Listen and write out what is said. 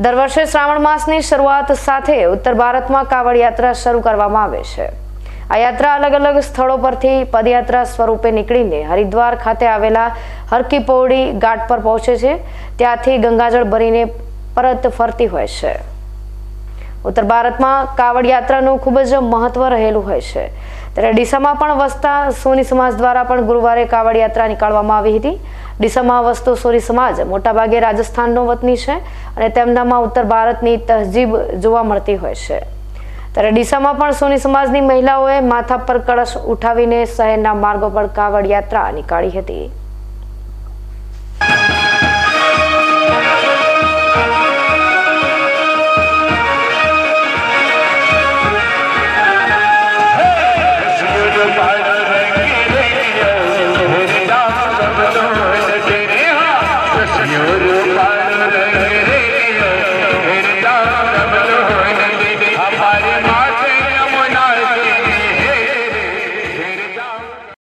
દર વર્ષે શ્રાવણ માસની શરૂઆત સાથે ઉત્તર ભારતમાં કાવડ યાત્રા શરૂ કરવામાં આવે છે. આ યાત્રા અલગ અલગ સ્થળો પરથી પદયાત્રા સ્વરૂપે નીકળીને હરિદ્વાર ખાતે આવેલા હરકી પૌડી ઘાટ પર પહોંચે છે. ત્યાંથી ગંગાજળ ભરીને પરત ફરતી હોય છે. ઉત્તર ભારતમાં કાવડ યાત્રાનું ખૂબ જ મહત્વ રહેલું હોય છે. ત્યારે ડીસામાં પણ વસતા સોની સમાજ દ્વારા પણ ગુરુવારે કાવડ યાત્રા નીકાળવામાં આવી હતી. ડીસામાં વસતો સોની સમાજ મોટાભાગે રાજસ્થાનનો વતની છે. અને તેમનામાં ઉત્તર ભારતની તહજીબ જોવા મળતી હોય છે ત્યારે ડીસામાં પણ સોની સમાજની મહિલાઓએ માથા પર કળશ ઉઠાવીને શહેરના માર્ગો પર કાવડ યાત્રા નીકાળી હતી You're